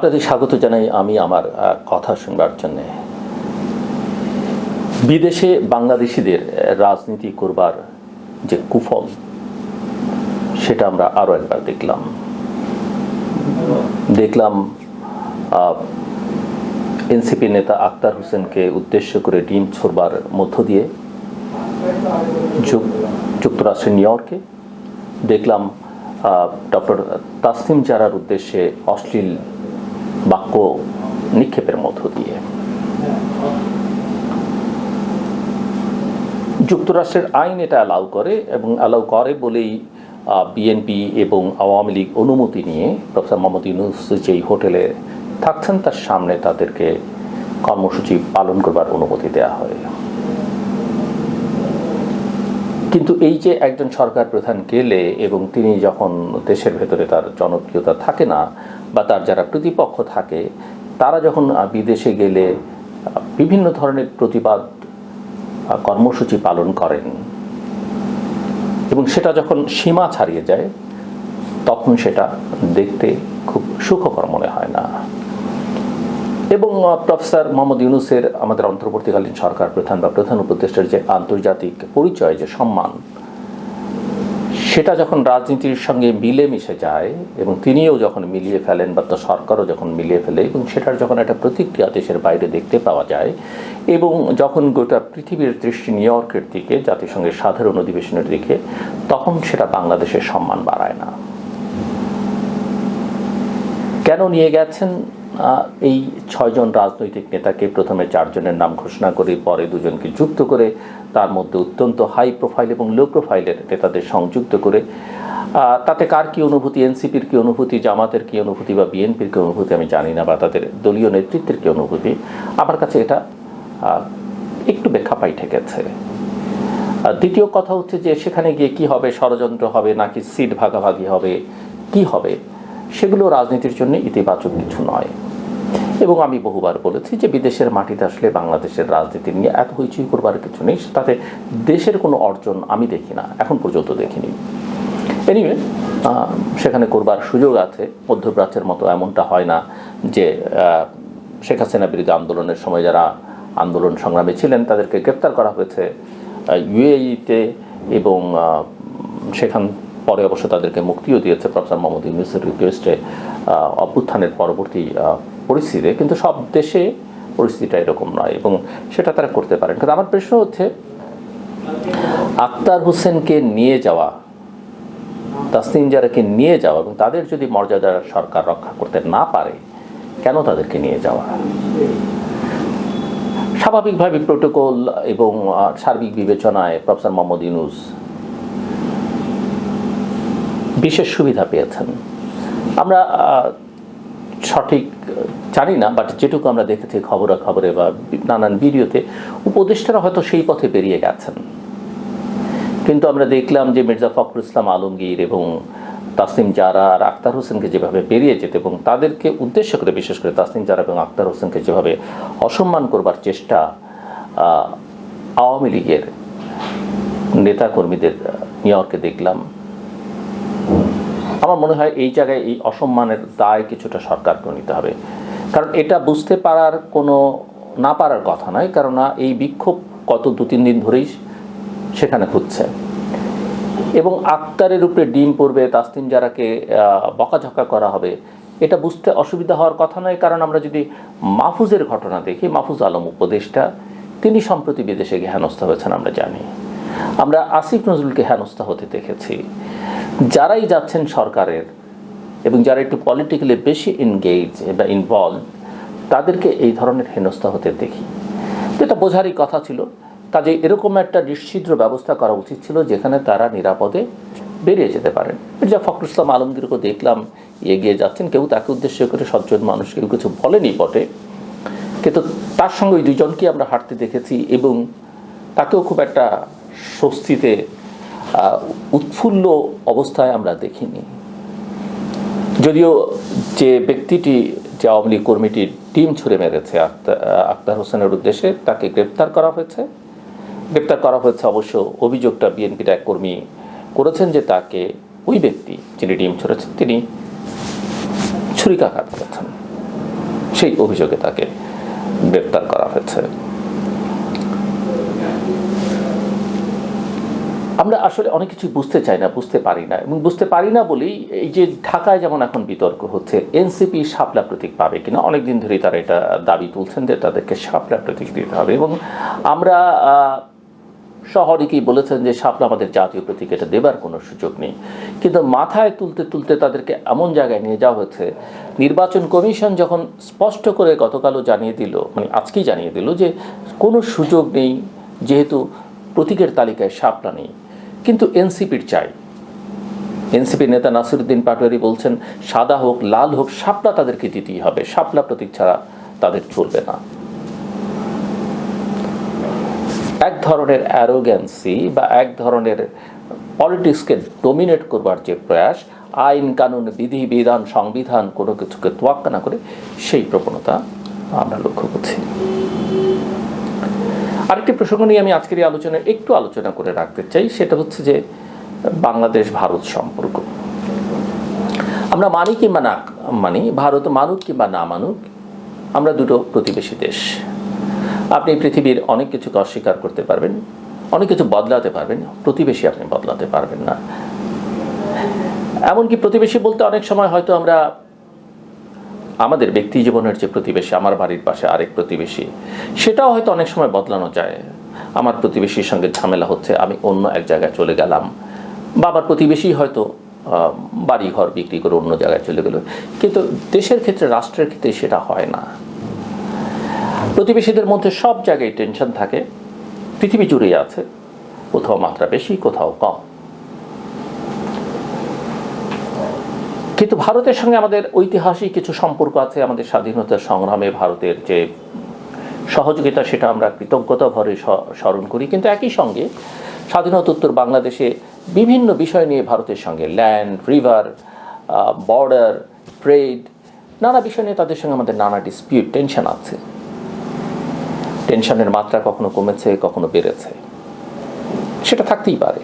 আপনাদের স্বাগত জানাই আমি আমার কথা শুনবার জন্যে। বিদেশে বাংলাদেশিদের রাজনীতি করবার যে কুফল, সেটা আমরা আরও একবার দেখলাম। দেখলাম এনসিপি নেতা আক্তার হোসেনকে উদ্দেশ্য করে ডিম ছোড়বার মধ্য দিয়ে যুক- যুক্তরাষ্ট্রের নিউ ইয়র্কে। দেখলাম ডক্টর তাসনিম জারার উদ্দেশ্যে অশ্লীল বাক্য নিক্ষেপের মধ্য দিয়ে। যুক্তরাষ্ট্রের আইন এটা অ্যালাউ করে এবং অ্যালাউ করে বলেই বিএনপি এবং আওয়ামী লীগ অনুমতি নিয়ে প্রফেসর মোহাম্মদ ইউনুস যেই হোটেলে থাকছেন, তার সামনে তাদেরকে কর্মসূচি পালন করবার অনুমতি দেওয়া হয়। কিন্তু এই যে একজন সরকার প্রধান গেলে এবং তিনি যখন দেশের ভেতরে তার জনপ্রিয়তা থাকে না বা তার যারা প্রতিপক্ষ থাকে, তারা যখন বিদেশে গেলে বিভিন্ন ধরনের প্রতিবাদ কর্মসূচি পালন করেন এবং সেটা যখন সীমা ছাড়িয়ে যায়, তখন সেটা দেখতে খুব সুখকর মনে হয় না। এবং প্রফেসর মোহাম্মদ ইউনুসের আমাদের অন্তর্বর্তীকালীন সরকার প্রধান বা প্রধান উপদেষ্টার যে আন্তর্জাতিক পরিচয়, যে সম্মান সেটা যখন রাজনীতির সঙ্গে মিলে মিশে যায় এবং তিনিও যখন মিলিয়ে ফেলেন বা তো সরকারও যখন মিলিয়ে ফেলে এবং সেটার যখন একটা প্রতিক্রিয়া দেশের বাইরে দেখতে পাওয়া যায় এবং যখন গোটা পৃথিবীর দৃষ্টি নিউ ইয়র্কের দিকে, জাতিসংঘের সাধারণ অধিবেশনের দিকে, তখন সেটা বাংলাদেশের সম্মান বাড়ায় না। কেন নিয়ে গেছেন? এই ছয়জন রাজনৈতিক নেতাকে প্রথমে চারজনের নাম ঘোষণা করে, পরে দুজনকে যুক্ত করে, তার মধ্যে অত্যন্ত হাই প্রোফাইল এবং লো প্রোফাইলের নেতাদের সংযুক্ত করে। তাতে কার কি অনুভূতি, এনসিপির কি অনুভূতি, জামাতের কি অনুভূতি বা বিএনপির কি অনুভূতি আমি জানি না, বা তাদের দলীয় নেতৃত্বের কি অনুভূতি, আমার কাছে এটা একটু ব্যাখ্যা পাই ঠেকেছে। দ্বিতীয় কথা হচ্ছে যে সেখানে গিয়ে কি হবে, ষড়যন্ত্র হবে, নাকি সিট ভাগাভাগি হবে, কি হবে? সেগুলো রাজনীতির জন্য ইতিবাচক কিছু নয়। এবং আমি বহুবার বলেছি যে বিদেশের মাটিতে আসলে বাংলাদেশের রাজনীতি নিয়ে এত হইচই করবার কিছু নেই, তাতে দেশের কোনো অর্জন আমি দেখি না, এখন পর্যন্ত দেখিনি। এনিওয়ে সেখানে করবার সুযোগ আছে, মধ্যপ্রাচ্যের মতো এমনটা হয় না যে শেখ হাসিনা বিরোধী আন্দোলনের সময় যারা আন্দোলন সংগ্রামে ছিলেন, তাদেরকে গ্রেপ্তার করা হয়েছে ইউএইতে এবং সেখান পরে অবশ্য তাদেরকে মুক্তিও দিয়েছে প্রফেসর মোহাম্মদ ইউনুসের রিকোয়েস্টে অভ্যুত্থানের পরবর্তী পরিস্থিতিতে। কিন্তু সব দেশে পরিস্থিতিটা এরকম নয় এবং সেটা তারা করতে পারেন। কিন্তু আমার প্রশ্ন হচ্ছে, আক্তার হোসেনকে নিয়ে যাওয়া, তাসনিম জারাকে নিয়ে যাওয়া এবং তাদের যদি মর্যাদা সরকার রক্ষা করতে না পারে, কেন তাদেরকে নিয়ে যাওয়া? স্বাভাবিকভাবে প্রোটোকল এবং সার্বিক বিবেচনায় প্রফেসর মোহাম্মদ ইউনুস বিশেষ সুবিধা পেয়েছেন। আমরা সঠিক, জানি না বাট যেটুকু আমরা দেখেছি খবরাখবরে বা নানান ভিডিওতে, উপদেষ্টারা হয়তো সেই পথে বেরিয়ে গেছেন। কিন্তু আমরা দেখলাম যে মির্জা ফখরুল ইসলাম আলমগীর এবং তাসনিম জারা আর আক্তার হোসেনকে যেভাবে বেরিয়ে যেতে এবং তাদেরকে উদ্দেশ্য করে, বিশেষ করে তাসনিম জারা এবং আক্তার হোসেনকে যেভাবে অসম্মান করবার চেষ্টা আওয়ামী লীগের নেতাকর্মীদের নিউ ইয়র্কে দেখলাম। আমার মনে হয় এই জায়গায় এই অসম্মানের দায় কিছুটা সরকারকে নিতে হবে। কারণ এটা বুঝতে পারার কোনো না পারার কথা নয়, কেননা এই বিক্ষোভ গত দু তিন দিন ধরেই সেখানে হচ্ছে এবং আক্তারের উপরে ডিম পড়বে তাসতিম যারাকে বকাঝকা করা হবে, এটা বুঝতে অসুবিধা হওয়ার কথা নয়, কারণ আমরা যদি মাহফুজের ঘটনা দেখি, মাহফুজ আলম উপদেষ্টা, তিনি সম্প্রতি বিদেশে গিয়ে হেনস্থা হয়েছেন, আমরা জানি। আমরা আসিফ নজরুলকে হেনস্থা হতে দেখেছি। যারাই যাচ্ছেন সরকারের এবং যারা একটু পলিটিক্যালি বেশি এনগেজ বা ইনভলভ তাদেরকে এই ধরনের হেনস্থা হতে দেখি। এটা বোঝারই কথা ছিল কাজে এরকম একটা নিশ্চিদ্র ব্যবস্থা করা উচিত ছিল যেখানে তারা নিরাপদে বেরিয়ে যেতে পারেন। মির্জা ফখরুল ইসলাম আলমগীরকে দেখলাম এগিয়ে যাচ্ছেন, কেউ তাকে উদ্দেশ্য করে সজ্জন মানুষ, কেউ কিছু বলেনি বটে। কিন্তু তার সঙ্গে ওই দুজনকে আমরা হাঁটতে দেখেছি এবং তাকেও খুব একটা স্বস্তিতে উৎফুল্ল অবস্থায় আমরা দেখিনি। যদিও যে ব্যক্তিটি যে আওয়ামী লীগ কর্মীটি টিম ছুড়ে মেরেছে আক্তার হোসেনের উদ্দেশ্যে তাকে গ্রেপ্তার করা হয়েছে। গ্রেপ্তার করা হয়েছে অবশ্য অভিযোগটা বিএনপির এক কর্মী করেছেন যে তাকে ওই ব্যক্তি যিনি ডিম ছুড়েছেন, তিনি ছুরিকাঘাত করেছেন। সেই অভিযোগে তাকে গ্রেপ্তার করা হয়েছে। আমরা আসলে অনেক কিছু বুঝতে চাই না, বুঝতে পারি না। এবং বুঝতে পারি না বলেই এই যে ঢাকায় যেমন এখন বিতর্ক হচ্ছে, এনসিপি শাপলা প্রতীক পাবে কিনা অনেক দিন ধরেই তারা এটা দাবি তুলছেন যে তাদেরকে শাপলা প্রতীক দিতে হবে। এবং আমরা শহরিকেই বলেছেন যে শাপলা আমাদের জাতীয় প্রতীক, এটা দেবার কোনো সুযোগ নেই। কিন্তু মাথায় তুলতে তুলতে তাদেরকে এমন জায়গায় নিয়ে যাওয়া হয়েছে নির্বাচন কমিশন যখন স্পষ্ট করে গতকালও জানিয়ে দিল মানে আজকেই জানিয়ে দিল যে কোনো সুযোগ নেই, যেহেতু প্রতীকের তালিকায় শাপলা নেই। কিন্তু এনসিপির চাই। এনসিপি নেতা নাসিরুদ্দিন পাটোয়ারি বলছেন, সাদা হোক, লাল হোক, শাপলা তাদেরকে দিতেই হবে। শাপলা প্রতীক ছাড়া তাদের চলবে না। এক ধরনের অ্যারোগ্যান্সি বা এক ধরনের পলিটিক্সকে ডোমিনেট করবার যে প্রয়াস, আইন, কানুন, বিধি, বিধান, সংবিধান, কোনো কিছুকে তোয়াক্কা না করে সেই প্রবণতা আমরা লক্ষ্য করছি। আরেকটি প্রসঙ্গ নিয়ে আমি আজকের এই আলোচনায় একটু আলোচনা করে রাখতে চাই, সেটা হচ্ছে যে বাংলাদেশ ভারত সম্পর্ক। আমরা মানি কিংবা না মানি, ভারত মানুক কিংবা না মানুক, আমরা দুটো প্রতিবেশী দেশ। আপনি পৃথিবীর অনেক কিছুকে অস্বীকার করতে পারবেন, অনেক কিছু বদলাতে পারবেন, প্রতিবেশী আপনি বদলাতে পারবেন না। এমনকি প্রতিবেশী বলতে অনেক সময় হয়তো আমরা আমাদের ব্যক্তি জীবনের যে প্রতিবেশী, আমার বাড়ির পাশে আরেক প্রতিবেশী, সেটাও হয়তো অনেক সময় বদলানো যায়। আমার প্রতিবেশীর সঙ্গে ঝামেলা হচ্ছে, আমি অন্য এক জায়গায় চলে গেলাম। বা আমার প্রতিবেশী হয়তো বাড়ি ঘর বিক্রি করে অন্য জায়গায় চলে গেল। কিন্তু দেশের ক্ষেত্রে, রাষ্ট্রের ক্ষেত্রে সেটা হয় না। প্রতিবেশীদের মধ্যে সব জায়গায় টেনশন থাকে, পৃথিবী জুড়েই আছে, কোথাও মাত্রা বেশি, কোথাও কম। কিন্তু ভারতের সঙ্গে আমাদের ঐতিহাসিক কিছু সম্পর্ক আছে, আমাদের স্বাধীনতার সংগ্রামে ভারতের যে সহযোগিতা, সেটা আমরা কৃতজ্ঞতা ভরে স্মরণ করি। কিন্তু একই সঙ্গে স্বাধীনতোত্তর বাংলাদেশে বিভিন্ন বিষয় নিয়ে ভারতের সঙ্গে ল্যান্ড রিভার বর্ডার ট্রেড নানা বিষয় নিয়ে তাদের সঙ্গে আমাদের নানা ডিসপিউট টেনশন আছে। টেনশনের মাত্রা কখনো কমেছে, কখনো বেড়েছে। সেটা থাকতেই পারে।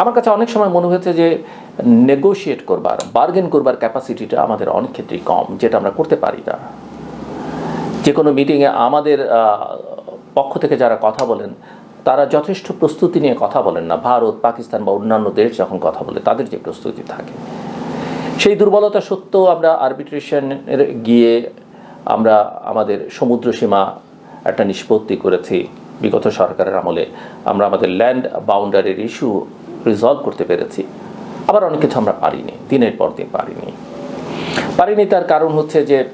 আমার কাছে অনেক সময় মনে হয়েছে যে নেগোশিয়েট করবার বার্গেন করবার ক্যাপাসিটিটা আমাদের অনেক ক্ষেত্রেই কম, যেটা আমরা করতে পারি না। যে কোনো মিটিংয়ে আমাদের পক্ষ থেকে যারা কথা বলেন, তারা যথেষ্ট প্রস্তুতি নিয়ে কথা বলেন না। ভারত, পাকিস্তান বা অন্যান্য দেশ যখন কথা বলে, তাদের যে প্রস্তুতি থাকে। সেই দুর্বলতা সত্ত্বেও আমরা আরবিট্রেশনের গিয়ে আমরা আমাদের সমুদ্র সীমা একটা নিষ্পত্তি করেছি। বিগত সরকারের আমলে আমরা আমাদের ল্যান্ড বাউন্ডারির ইস্যু রিজলভ করতে পেরেছি। আবার অনেক কিছু আমরা পারিনি, দিনের পর দিন পারিনি। পারিনি তার কারণ হচ্ছে যে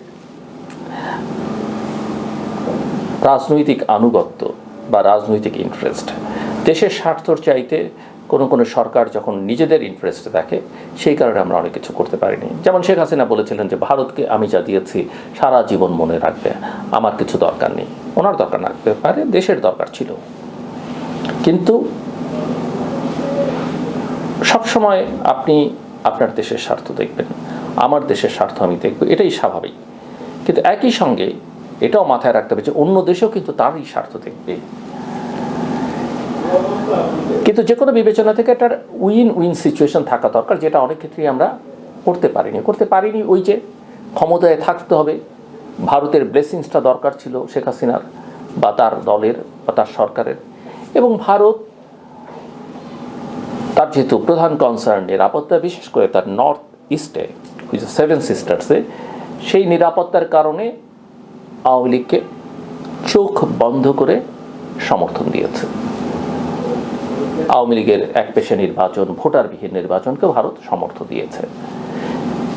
রাজনৈতিক আনুগত্য বা রাজনৈতিক ইন্টারেস্ট দেশের স্বার্থর চাইতে কোনো কোনো সরকার যখন নিজেদের ইন্টারেস্ট দেখে, সেই কারণে আমরা অনেক কিছু করতে পারিনি। যেমন শেখ হাসিনা বলেছিলেন যে, ভারতকে আমি যা দিয়েছি, সারা জীবন মনে রাখবে। আমার কিছু দরকার নেই। ওনার দরকার রাখতে পারে, দেশের দরকার ছিল। কিন্তু সবসময় আপনি আপনার দেশের স্বার্থ দেখবেন। আমার দেশের স্বার্থ আমি দেখব, এটাই স্বাভাবিক। কিন্তু একই সঙ্গে এটাও মাথায় রাখতে হবে যে অন্য দেশেও কিন্তু তারই স্বার্থ দেখবে। কিন্তু যে কোনো বিবেচনা থেকে একটা উইন উইন সিচুয়েশন থাকা দরকার, যেটা অনেক ক্ষেত্রেই আমরা করতে পারিনি। করতে পারিনি ওই যে ক্ষমতায় থাকতে হবে। ভারতের ব্লেসিংসটা দরকার ছিল শেখ হাসিনার বা তার দলের বা তার সরকারের। এবং ভারত তার যেহেতু প্রধান কনসার্ন নিরাপত্তা, বিশেষ করে তার নর্থ ইস্টে সেভেন সিস্টার্সে সেই নিরাপত্তার কারণে আওয়ামী লীগকে চোখ বন্ধ করে সমর্থন দিয়েছে। আওয়ামী লীগের এক পেশে নির্বাচন, ভোটারবিহীন নির্বাচনকে ভারত সমর্থন দিয়েছে।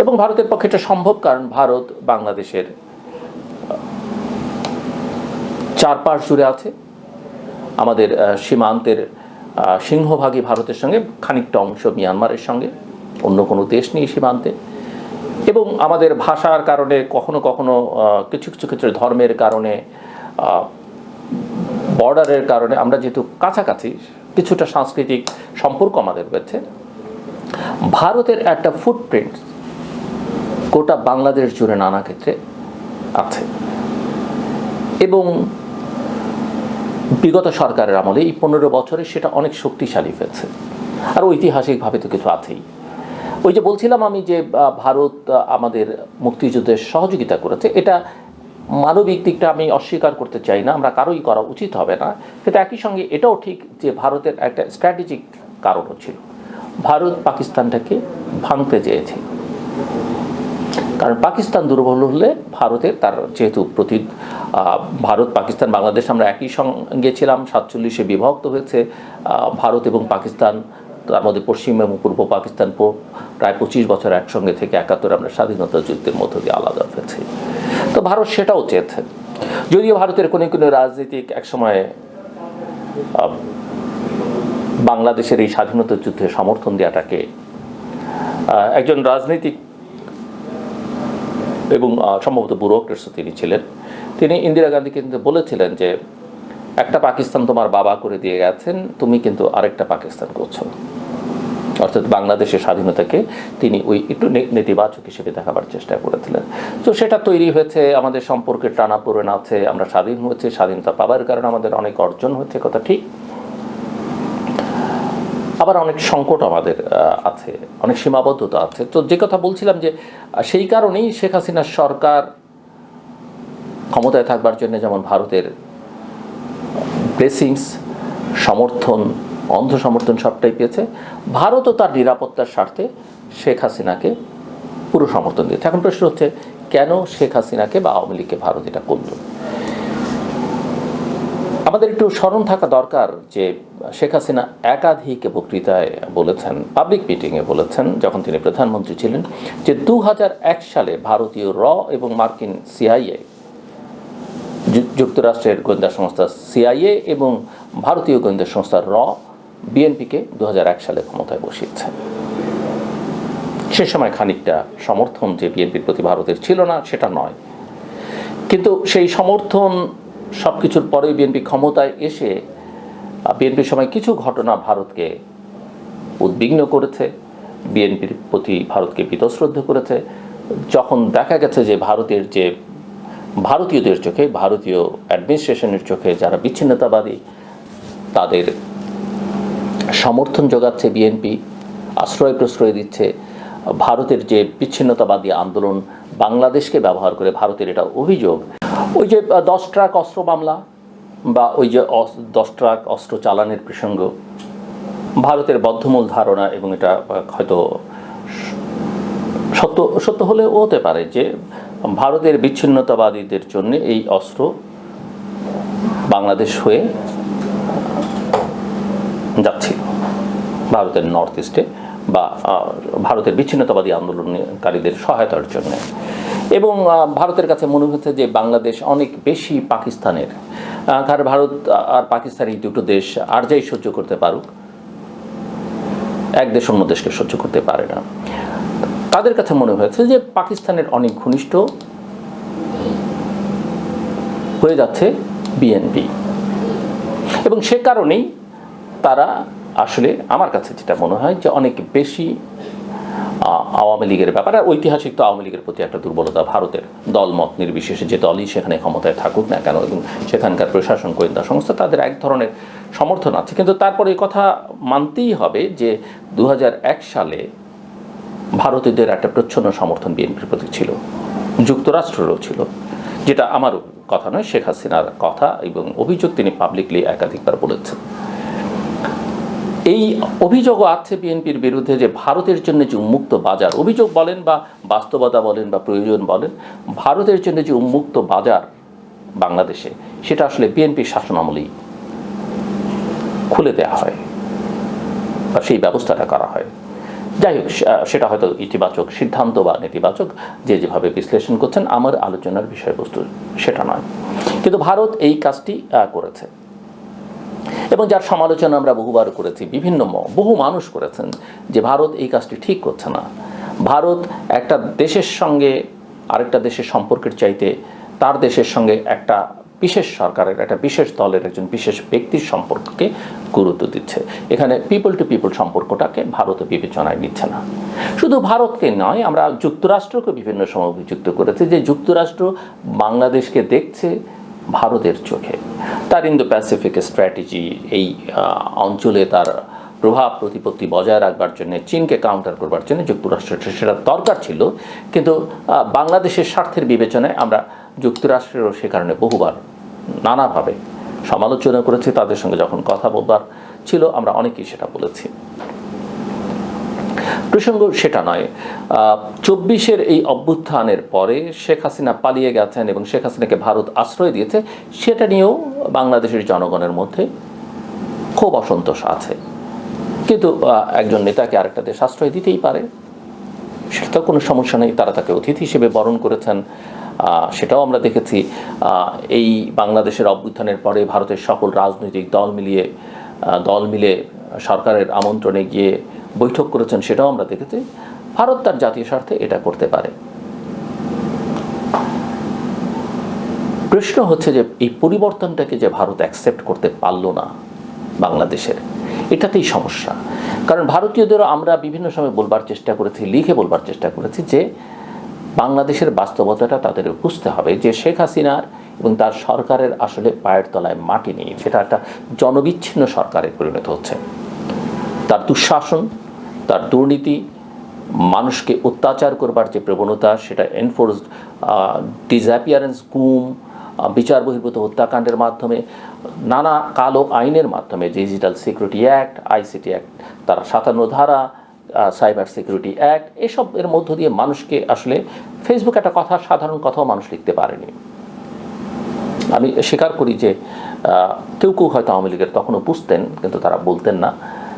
এবং ভারতের পক্ষে এটা সম্ভব কারণ ভারত বাংলাদেশের চারপাশ জুড়ে আছে। আমাদের সীমান্তের সিংহভাগই ভারতের সঙ্গে, খানিকটা অংশ মিয়ানমারের সঙ্গে, অন্য কোনো দেশ নেই সীমান্তে। এবং আমাদের ভাষার কারণে কখনো কখনো কিছু কিছু ক্ষেত্রে ধর্মের কারণে বর্ডারের কারণে আমরা যেহেতু কাছাকাছি, কিছুটা সাংস্কৃতিক সম্পর্ক আমাদের রয়েছে। ভারতের একটা ফুটপ্রিন্ট গোটা বাংলাদেশ জুড়ে নানা ক্ষেত্রে আছে। এবং বিগত সরকারের আমলে এই পনেরো বছরে সেটা অনেক শক্তিশালী হয়েছে। আর ঐতিহাসিকভাবে তো কিছু আছেই। ওই যে বলছিলাম আমি যে ভারত আমাদের মুক্তিযুদ্ধের সহযোগিতা করেছে, এটা মানবিক দিকটা আমি অস্বীকার করতে চাই না, আমরা কারোই করা উচিত হবে না। কিন্তু একই সঙ্গে এটাও ঠিক যে, ভারতের একটা স্ট্র্যাটেজিক কারণও ছিল ভারত পাকিস্তানটাকে ভাঙতে চেয়েছে। কারণ পাকিস্তান দুর্বল হলে ভারতের তার যেহেতু প্রতি ভারত, পাকিস্তান, বাংলাদেশ আমরা একই সঙ্গে ছিলাম, সাতচল্লিশে বিভক্ত হয়েছে ভারত এবং পাকিস্তান, তার মধ্যে পশ্চিম এবং পূর্ব পাকিস্তান প্রায় পঁচিশ বছর একসঙ্গে থেকে একাত্তর আমরা স্বাধীনতা যুদ্ধের মধ্য দিয়ে আলাদা হয়েছি। তো ভারত সেটাও চেয়েছে। যদিও ভারতের কোনো কোনো রাজনীতিক একসময় বাংলাদেশের এই স্বাধীনতা যুদ্ধে সমর্থন দেওয়াটাকে একজন রাজনৈতিক এবং সম্ভবত ব্যুরোক্রেটসও তিনি ছিলেন। তিনি ইন্দিরা গান্ধীকে কিন্তু বলেছিলেন যে, একটা পাকিস্তান তোমার বাবা করে দিয়ে গেছেন, তুমি কিন্তু আরেকটা পাকিস্তান করছ। অর্থাৎ বাংলাদেশের স্বাধীনতাকে তিনি ওই একটু নেতিবাচক হিসেবে দেখাবার চেষ্টা করেছিলেন। তো সেটা তৈরি হয়েছে, আমাদের সম্পর্কে টানাপোড়েন আছে আমরা স্বাধীন হয়েছে, স্বাধীনতা পাবার কারণে আমাদের অনেক অর্জন হচ্ছে কথা ঠিক। আবার অনেক সংকট আমাদের আছে, অনেক সীমাবদ্ধতা আছে। তো যে কথা বলছিলাম যে সেই কারণেই শেখ হাসিনার সরকার ক্ষমতায় থাকবার জন্য যেমন ভারতের ব্লেসিংস সমর্থন অন্ধ সমর্থন সবটাই পেয়েছে, ভারতও তার নিরাপত্তার স্বার্থে শেখ হাসিনাকে পুরো সমর্থন দিয়েছে। এখন প্রশ্ন হচ্ছে, কেন শেখ হাসিনাকে বা আওয়ামী লীগকে ভারত এটা করল? আমাদের একটু স্মরণ থাকা দরকার যে শেখ হাসিনা একাধিক বক্তৃতায় বলেছেন পাবলিক মিটিংয়ে বলেছেন, যখন তিনি প্রধানমন্ত্রী ছিলেন, যে দু হাজার এক সালে ভারতীয় র এবং মার্কিন সিআইএ যুক্তরাষ্ট্রের গোয়েন্দা সংস্থা সিআইএ এবং ভারতীয় গোয়েন্দা সংস্থা র, বিএনপিকে দু হাজার এক সালে ক্ষমতায় বসিয়েছে। সে সময় খানিকটা সমর্থন যে বিএনপির প্রতি ভারতের ছিল না, সেটা নয়। কিন্তু সেই সমর্থন সব কিছুর পরেই বিএনপি ক্ষমতায় এসে বিএনপির সময় কিছু ঘটনা ভারতকে উদ্বিগ্ন করেছে, বিএনপির প্রতি ভারতকে বীতশ্রদ্ধ করেছে। যখন দেখা গেছে যে ভারতের যে, ভারতীয়দের চোখে, ভারতীয় অ্যাডমিনিস্ট্রেশনের চোখে যারা বিচ্ছিন্নতাবাদী, তাদের সমর্থন যোগাচ্ছে বিএনপি আশ্রয় প্রশ্রয় দিচ্ছে। ভারতের যে বিচ্ছিন্নতাবাদী আন্দোলন বাংলাদেশকে ব্যবহার করে ভারতের এটা অভিযোগ। ওই যে দশ ট্রাক অস্ত্র মামলা বা ওই যে দশ ট্রাক অস্ত্র চালানের প্রসঙ্গ, ভারতের বদ্ধমূল ধারণা এবং এটা হয়তো সত্য সত্য হলে হতে পারে যে ভারতের বিচ্ছিন্নতাবাদীদের জন্য এই অস্ত্র বাংলাদেশ হয়ে যাচ্ছিল ভারতের নর্থ ইস্টে বা ভারতের বিচ্ছিন্নতাবাদী আন্দোলনকারীদের সহায়তার জন্য। এবং ভারতের কাছে মনে হচ্ছে যে বাংলাদেশ অনেক বেশি পাকিস্তানের। কারণ ভারত আর পাকিস্তান এই দুটো দেশ আর যাই সহ্য করতে পারুক, এক দেশ অন্য দেশকে সহ্য করতে পারে না। তাদের কাছে মনে হয়েছে যে পাকিস্তানের অনেক ঘনিষ্ঠ হয়ে যাচ্ছে বিএনপি। এবং সে কারণেই তারা আসলে আমার কাছে যেটা মনে হয় যে অনেক বেশি আওয়ামী লীগের ব্যাপারে ঐতিহাসিক তো আওয়ামী লীগের প্রতি একটা দুর্বলতা ভারতের দলমত নির্বিশেষে যে দলই সেখানে ক্ষমতায় থাকুক না কেন এবং সেখানকার প্রশাসন, গোয়েন্দা সংস্থা তাদের এক ধরনের সমর্থন আছে। কিন্তু তারপরে এই কথা মানতেই হবে যে দু হাজার এক সালে ভারতীয়দের একটা প্রচ্ছন্ন সমর্থন বিএনপির প্রতি ছিল, যুক্তরাষ্ট্রেরও ছিল, যেটা আমারও কথা নয়, শেখ হাসিনার কথা এবং অভিযোগ তিনি পাবলিকলি একাধিকবার বলেছেন। এই অভিযোগও আছে বিএনপির বিরুদ্ধে যে ভারতের জন্য যে উন্মুক্ত বাজার। অভিযোগ বলেন বা বাস্তবতা বলেন বা প্রয়োজন বলেন, ভারতের জন্য যে উন্মুক্ত বাজার বাংলাদেশে, সেটা আসলে বিএনপির শাসনামলেই খুলে দেওয়া হয় বা সেই ব্যবস্থাটা করা হয়। যাই হোক সেটা হয়তো ইতিবাচক সিদ্ধান্ত বা নেতিবাচক যে যেভাবে বিশ্লেষণ করছেন, আমার আলোচনার বিষয়বস্তু সেটা নয়। কিন্তু ভারত এই কাজটি করেছে। এবং যার সমালোচনা আমরা বহুবার করেছি, বিভিন্ন বহু মানুষ করেছেন যে ভারত এই কাজটি ঠিক করছে না। ভারত একটা দেশের সঙ্গে আরেকটা দেশের সম্পর্কের চাইতে তার দেশের সঙ্গে একটা বিশেষ সরকারের, একটা বিশেষ দলের একজন বিশেষ ব্যক্তির সম্পর্ককে গুরুত্ব দিচ্ছে। এখানে পিপল টু পিপল সম্পর্কটাকে ভারত বিবেচনায় নিচ্ছে না। শুধু ভারতকে নয়, আমরা যুক্তরাষ্ট্রকে বিভিন্ন সময় অভিযুক্ত করেছি যে যুক্তরাষ্ট্র বাংলাদেশকে দেখছে ভারতের চোখে। তার ইন্দো প্যাসিফিক স্ট্র্যাটেজি এই অঞ্চলে তার প্রভাব, প্রতিপত্তি বজায় রাখবার জন্য, চীনকে কাউন্টার করবার জন্য যুক্তরাষ্ট্রের সেটা দরকার ছিল। কিন্তু বাংলাদেশের স্বার্থের বিবেচনায় আমরা যুক্তরাষ্ট্রেরও সে কারণে বহুবার নানাভাবে সমালোচনা করেছি। তাদের সঙ্গে যখন কথা বলবার ছিল, আমরা অনেকেই সেটা বলেছি। প্রসঙ্গ সেটা নয়। চব্বিশের এই অভ্যুত্থানের পরে শেখ হাসিনা পালিয়ে গেছেন এবং শেখ হাসিনাকে ভারত আশ্রয় দিয়েছে, সেটা নিয়েও বাংলাদেশের জনগণের মধ্যে খুব অসন্তোষ আছে। কিন্তু একজন নেতাকে আরেকটা দেশ আশ্রয় দিতেই পারে, সেটা কোনো সমস্যা নেই, তারা তাকে অতিথি হিসেবে বরণ করেছেন। সেটাও আমরা দেখেছি। এই বাংলাদেশের অভ্যুত্থানের পরে ভারতের সকল রাজনৈতিক দল মিলিয়ে দল মিলে সরকারের আমন্ত্রণে গিয়ে বৈঠক করেছেন, সেটাও আমরা দেখেছি। ভারত তার জাতীয় স্বার্থে এটা করতে পারে। প্রশ্ন হচ্ছে যে, এই পরিবর্তনটাকে যে ভারত অ্যাকসেপ্ট করতে পারল না বাংলাদেশের, এটাতেই সমস্যা। কারণ ভারতীয়দেরও আমরা বিভিন্ন সময় বলবার চেষ্টা করেছি, লিখে বলবার চেষ্টা করেছি যে, বাংলাদেশের বাস্তবতাটা তাদের বুঝতে হবে যে, শেখ হাসিনার এবং তার সরকারের আসলে পায়ের তলায় মাটি নেই। সেটা একটা জনবিচ্ছিন্ন সরকারে পরিণত হচ্ছে। তার দুঃশাসন তার দুর্নীতি মানুষকে অত্যাচার করবার যে প্রবণতা সেটা এনফোর্সড ডিসঅ্যাপিয়ারেন্স গুম আহ, বিচার বহির্ভূত হত্যাকাণ্ডের মাধ্যমে নানা কালো আইনের মাধ্যমে digital security act ICT act তার সাতান্ন ধারা সাইবার সিকিউরিটি অ্যাক্ট এসব এর মধ্য দিয়ে মানুষকে আসলে ফেসবুক একটা কথা সাধারণ কথাও মানুষ লিখতে পারেনি। আমি স্বীকার করি যে কেউ কেউ হয়তো আওয়ামী লীগের তখনও বুঝতেন কিন্তু তারা বলতেন না।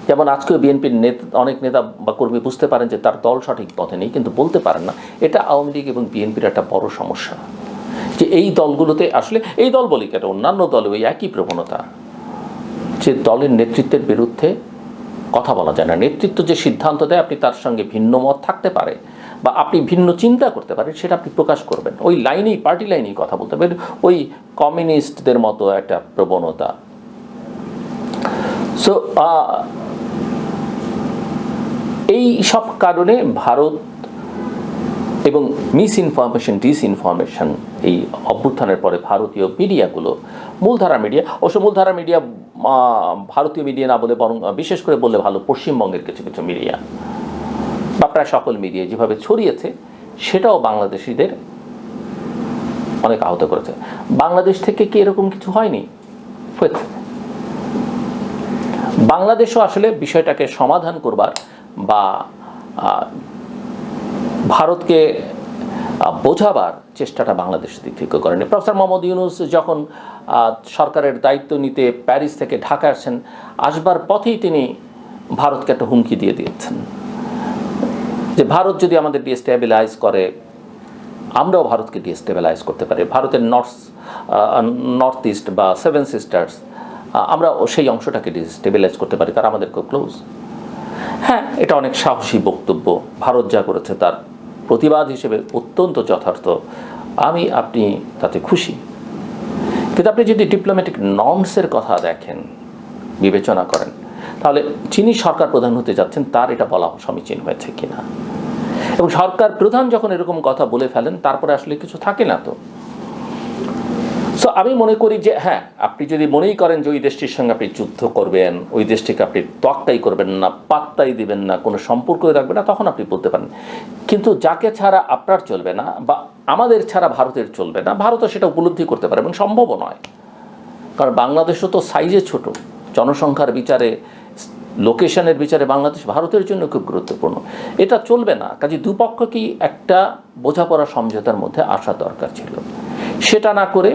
যেমন আজকেও বিএনপির নেতা, অনেক নেতা বা কর্মী বুঝতে পারেন যে তার দল সঠিক পথে নেই, কিন্তু বলতে পারেন না, এটা আওয়ামী লীগ এবং বিএনপির একটা বড় সমস্যা। যে এই দলগুলোতে আসলে, এই দল বলি কেন, অন্যান্য দলে ওই একই প্রবণতা। যে দলের নেতৃত্বের বিরুদ্ধে কথা বলা যায় না। নেতৃত্ব যে সিদ্ধান্ত দেয়, আপনি তার সঙ্গে ভিন্ন মত থাকতে পারে বা আপনি ভিন্ন চিন্তা করতে পারেন, সেটা আপনি প্রকাশ করবেন। ওই লাইনেই, পার্টি লাইনেই কথা বলতে পারেন ওই কমিউনিস্টদের মতো একটা প্রবণতা। সো এই সব কারণে ভারত এবং মিস ইনফরমেশন ডিস ইনফরমেশন এই অভ্যুত্থানের পরে ভারতীয় মিডিয়াগুলো, মূলধারা মিডিয়া অবশ্য মূলধারা মিডিয়া ভারতীয় মিডিয়া না বলে বরং বিশেষ করে বললে ভালো, পশ্চিমবঙ্গের কিছু কিছু মিডিয়া বা প্রায় সকল মিডিয়া যেভাবে ছড়িয়েছে, সেটাও বাংলাদেশিদের অনেক আহত করেছে। বাংলাদেশ থেকে কি এরকম কিছু হয়নি? হয়েছে। বাংলাদেশও আসলে বিষয়টাকে সমাধান করবার বা ভারতকে বোঝাবার চেষ্টাটা বাংলাদেশের দিক থেকে করেনি। প্রফেসর মোহাম্মদ ইউনুস যখন সরকারের দায়িত্ব নিতে প্যারিস থেকে ঢাকা আসেন, আসবার পথেই তিনি ভারতকে একটা হুমকি দিয়ে দিয়েছেন। যে ভারত যদি আমাদের ডিস্টেবিলাইজ করে, আমরাও ভারতকে ডিস্টেবিলাইজ করতে পারি। ভারতের নর্থ নর্থ ইস্ট বা সেভেন সিস্টার্স আমরা সেই অংশটাকে ডিস্টেবিলাইজ করতে পারি, তারা আমাদের খুব ক্লোজ হ্যাঁ এটা অনেক সাহসী বক্তব্য। ভারত যা করেছে তার প্রতিবাদ হিসেবে অত্যন্ত যথার্থ। আমি, আপনি তাতে খুশি। কিন্তু আপনি যদি ডিপ্লোম্যাটিক নর্মসের কথা দেখেন, বিবেচনা করেন, তাহলে যিনি সরকার প্রধান হতে যাচ্ছেন, তার এটা বলা সমীচীন হয়েছে কিনা? এবং সরকার প্রধান যখন এরকম কথা বলে ফেলেন, তারপরে আসলে কিছু থাকে না তো। সো আমি মনে করি যে হ্যাঁ আপনি যদি মনেই করেন যে ওই দেশটির সঙ্গে আপনি যুদ্ধ করবেন, ওই দেশটিকে আপনি তক্তাই করবেন না, পাত্তাই দিবেন না, কোনো সম্পর্কই রাখবেন না, তখন আপনি বলতে পারেন। কিন্তু যাকে ছাড়া আপনার চলবে না বা আমাদের ছাড়া ভারতের চলবে না, ভারতও সেটা উপলব্ধি করতে পারে এবং সম্ভবও নয়। কারণ বাংলাদেশও তো সাইজে ছোট। জনসংখ্যার বিচারে লোকেশনের বিচারে বাংলাদেশ ভারতের জন্য খুব গুরুত্বপূর্ণ। এটা চলবে না। কাজে দুপক্ষকেই একটা বোঝাপড়া সমঝোতার মধ্যে আসা দরকার ছিল। সেটা না করে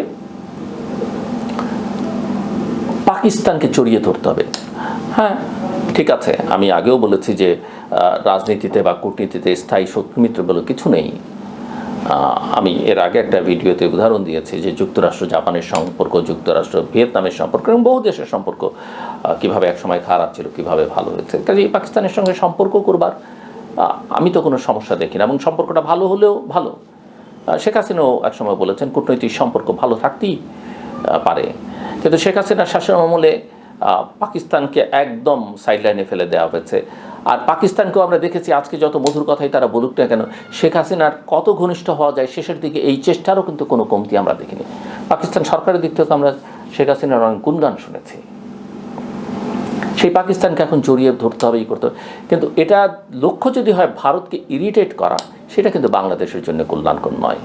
পাকিস্তানকে চড়িয়ে ধরতে হবে। হ্যাঁ ঠিক আছে। আমি আগেও বলেছি যে রাজনীতিতে বা কূটনীতিতে স্থায়ী শত্রু মিত্র বলে কিছু নেই। আমি এর আগে একটা ভিডিওতে উদাহরণ দিয়েছি যে, যুক্তরাষ্ট্র জাপানের সম্পর্ক, যুক্তরাষ্ট্র ভিয়েতনামের সম্পর্ক এবং বহু দেশের সম্পর্ক কীভাবে একসময় খারাপ ছিল, কীভাবে ভালো হয়েছে। কাজে পাকিস্তানের সঙ্গে সম্পর্ক করবার আমি তো কোনো সমস্যা দেখি না এবং সম্পর্কটা ভালো হলেও ভালো। শেখ হাসিনাও একসময় বলেছেন, কূটনৈতিক সম্পর্ক ভালো থাকতেই পারে। কিন্তু শেখ হাসিনার শাসন আমলে পাকিস্তানকে একদম সাইডলাইনে ফেলে দেওয়া হয়েছে। আর পাকিস্তানকেও আমরা দেখেছি, আজকে যত মধুর কথাই তারা বলুক না কেন, শেখ হাসিনার কত ঘনিষ্ঠ হওয়া যায়, শেষের দিকে এই চেষ্টারও কিন্তু কোনো কমতি আমরা দেখিনি। পাকিস্তান সরকারের দিক থেকে আমরা শেখ হাসিনার অনেক গুণগান শুনেছি। সেই পাকিস্তানকে এখন জড়িয়ে ধরতে হবে, ই করতে হবে। কিন্তু এটা লক্ষ্য যদি হয় ভারতকে ইরিটেট করা, সেটা কিন্তু বাংলাদেশের জন্য কল্যাণকর নয়।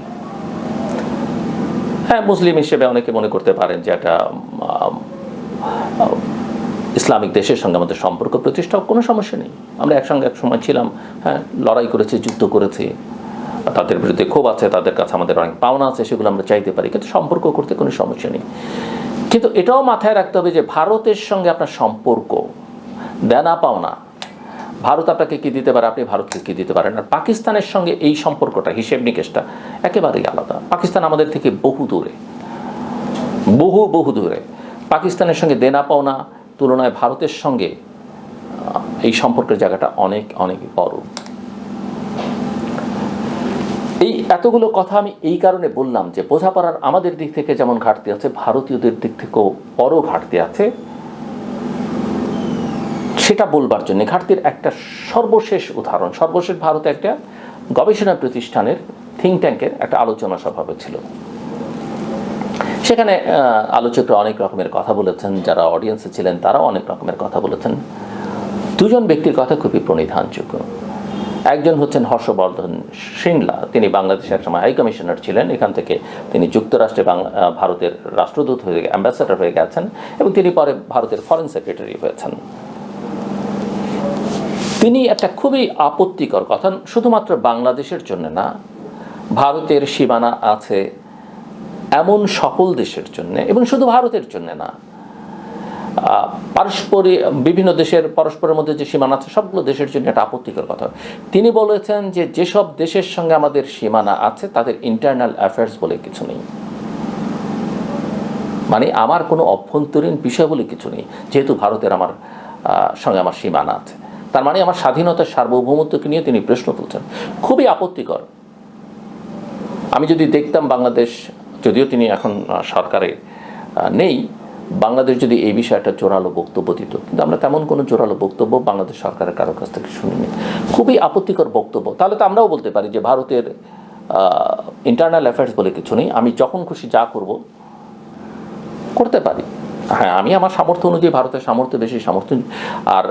হ্যাঁ মুসলিম হিসেবে অনেকে মনে করতে পারেন যে একটা ইসলামিক দেশের সঙ্গে আমাদের সম্পর্ক প্রতিষ্ঠা কোনো সমস্যা নেই। আমরা একসঙ্গে এক সময় ছিলাম হ্যাঁ লড়াই করেছি, যুদ্ধ করেছি। তাদের বিরুদ্ধে ক্ষোভ আছে, তাদের কাছে আমাদের অনেক পাওনা আছে, সেগুলো আমরা চাইতে পারি, কিন্তু সম্পর্ক করতে কোনো সমস্যা নেই। কিন্তু এটাও মাথায় রাখতে হবে যে ভারতের সঙ্গে আপনার সম্পর্ক, দেনা পাওনা ভারত আপনাকে কি দিতে পারে? আপনি ভারতকে কি দিতে পারেন? আর পাকিস্তানের সঙ্গে এই সম্পর্কটা, হিসেব নিকেশটা একেবারেই আলাদা। পাকিস্তান আমাদের থেকে বহু দূরে। বহু বহু দূরে। পাকিস্তানের সঙ্গে দেনা পাওনা তুলনায় ভারতের সঙ্গে এই সম্পর্কের জায়গাটা অনেক অনেক বড়। এই এতগুলো কথা আমি এই কারণে বললাম যে বোঝাপড়ার আমাদের দিক থেকে যেমন ঘাটতি আছে, ভারতীয়দের দিক থেকেও বড় ঘাটতি আছে। সেটা বলবার জন্য ঘাটতির একটা সর্বশেষ উদাহরণ। সর্বশেষ ভারতে একটা গবেষণা প্রতিষ্ঠানের থিঙ্ক ট্যাঙ্কের একটা আলোচনা সভা হয়েছিল। সেখানে আলোচকরা অনেক রকমের কথা বলেছেন, যারা অডিয়েন্সে ছিলেন তারাও অনেক রকমের কথা বলেছেন। দুজন ব্যক্তির কথা খুবই প্রণিধানযোগ্য। একজন হচ্ছেন হর্ষবর্ধন শ্রিংলা তিনি বাংলাদেশে একসময় হাই কমিশনার ছিলেন, এখান থেকে তিনি যুক্তরাষ্ট্রে বাংলা ভারতের রাষ্ট্রদূত হয়ে অ্যাম্বাসাডার হয়ে গেছেন এবং তিনি পরে ভারতের ফরেন সেক্রেটারি হয়েছেন। তিনি একটা খুবই আপত্তিকর কথা, শুধুমাত্র বাংলাদেশের জন্য না, ভারতের সীমানা আছে এমন সকল দেশের জন্য, এবং শুধু ভারতের জন্য না পারস্পরিক বিভিন্ন দেশের, পরস্পরের মধ্যে যে সীমানা আছে, সবগুলো দেশের জন্য একটা আপত্তিকর কথা। তিনি বলেছেন যে যেসব দেশের সঙ্গে আমাদের সীমানা আছে, তাদের ইন্টারনাল অ্যাফেয়ার্স বলে কিছু নেই। মানে আমার কোনো অভ্যন্তরীণ বিষয় বলে কিছু নেই, যেহেতু ভারতের আমার সঙ্গে আমার সীমানা আছে। তার মানে আমার স্বাধীনতার সার্বভৌমত্বকে নিয়ে তিনি প্রশ্ন তুলছেন। খুবই আপত্তিকর। আমি যদি দেখতাম বাংলাদেশ, যদিও তিনি এখন সরকারে নেই, বাংলাদেশ যদি এই বিষয়টা জোরালো বক্তব্য দিত, কিন্তু আমরা তেমন কোনো জোরালো বক্তব্য বাংলাদেশ সরকারের কারও কাছ থেকে শুনিনি। খুবই আপত্তিকর বক্তব্য। তাহলে তো আমরাও বলতে পারি যে ভারতের ইন্টারনাল অ্যাফেয়ার্স বলে কিছু নেই। আমি যখন খুশি যা করব, করতে পারি। হ্যাঁ আমি আমার সামর্থ্য অনুযায়ী ভারতের সামর্থ্য বেশি, সামর্থ্য আর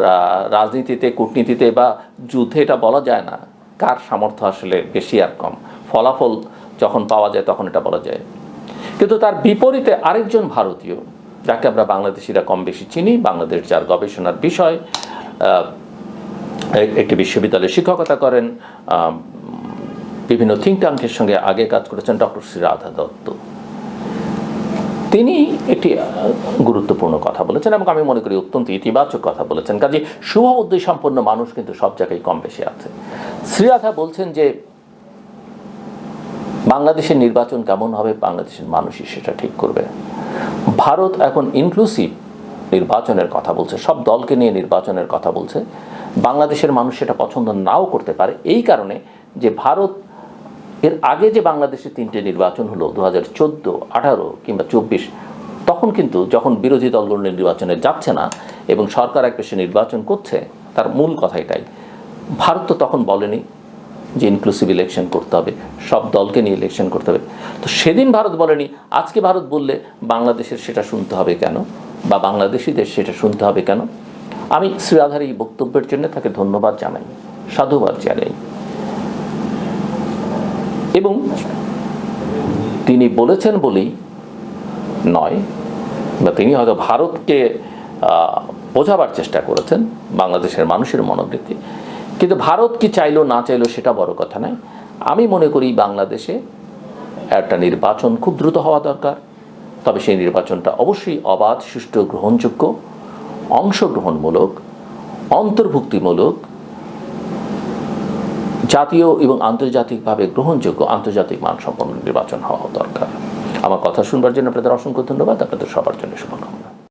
রাজনীতিতে, কূটনীতিতে বা যুদ্ধে এটা বলা যায় না। কার সামর্থ্য আসলে বেশি আর কম? ফলাফল যখন পাওয়া যায় তখন এটা বলা যায়। কিন্তু তার বিপরীতে আরেকজন ভারতীয়, যাকে আমরা বাংলাদেশিরা কম বেশি চিনি, বাংলাদেশ যার গবেষণার বিষয় একটি বিশ্ববিদ্যালয়ে শিক্ষকতা করেন বিভিন্ন থিঙ্ক ট্যাঙ্কের সঙ্গে আগে কাজ করেছেন ডক্টর শ্রী রাধা দত্ত তিনি একটি গুরুত্বপূর্ণ কথা বলেছেন এবং আমি মনে করি অত্যন্ত ইতিবাচক কথা বলেছেন। কাজে শুভ উদ্দেশ্য সম্পন্ন মানুষ কিন্তু সব জায়গায় কম বেশি আছে। শ্রীরাধা বলছেন যে, বাংলাদেশের নির্বাচন কেমন হবে, বাংলাদেশের মানুষই সেটা ঠিক করবে। ভারত এখন ইনক্লুসিভ নির্বাচনের কথা বলছে, সব দলকে নিয়ে নির্বাচনের কথা বলছে। বাংলাদেশের মানুষ সেটা পছন্দ নাও করতে পারে, এই কারণে যে ভারত এর আগে যে বাংলাদেশে তিনটে নির্বাচন হলো দু হাজার চোদ্দ, আঠারো কিংবা চব্বিশ, তখন কিন্তু যখন বিরোধী দলগুলো নির্বাচনে যাচ্ছে না এবং সরকার এক পেশে নির্বাচন করছে, তার মূল কথা এটাই ভারত তো তখন বলেনি যে ইনক্লুসিভ ইলেকশন করতে হবে, সব দলকে নিয়ে ইলেকশন করতে হবে। তো সেদিন ভারত বলেনি, আজকে ভারত বললে বাংলাদেশের সেটা শুনতে হবে কেন? বা বাংলাদেশিদের সেটা শুনতে হবে কেন? আমি শ্রীরাধার বক্তব্যের জন্য তাকে ধন্যবাদ জানাই, সাধুবাদ জানাই। এবং তিনি বলেছেন বলেই নয়, বা তিনি হয়তো ভারতকে বোঝাবার চেষ্টা করেছেন বাংলাদেশের মানুষের মনোবৃত্তি। কিন্তু ভারত কি চাইলো, না চাইলো সেটা বড় কথা নয়। আমি মনে করি বাংলাদেশে একটা নির্বাচন খুব দ্রুত হওয়া দরকার। তবে সেই নির্বাচনটা অবশ্যই অবাধ, সুষ্ঠু, গ্রহণযোগ্য, অংশগ্রহণমূলক, অন্তর্ভুক্তিমূলক জাতীয় এবং আন্তর্জাতিকভাবে গ্রহণযোগ্য আন্তর্জাতিক মানসম্পন্ন নির্বাচন হওয়া দরকার। আমার কথা শুনবার জন্য আপনাদের অসংখ্য ধন্যবাদ। আপনাদের সবার জন্য শুভকামনা।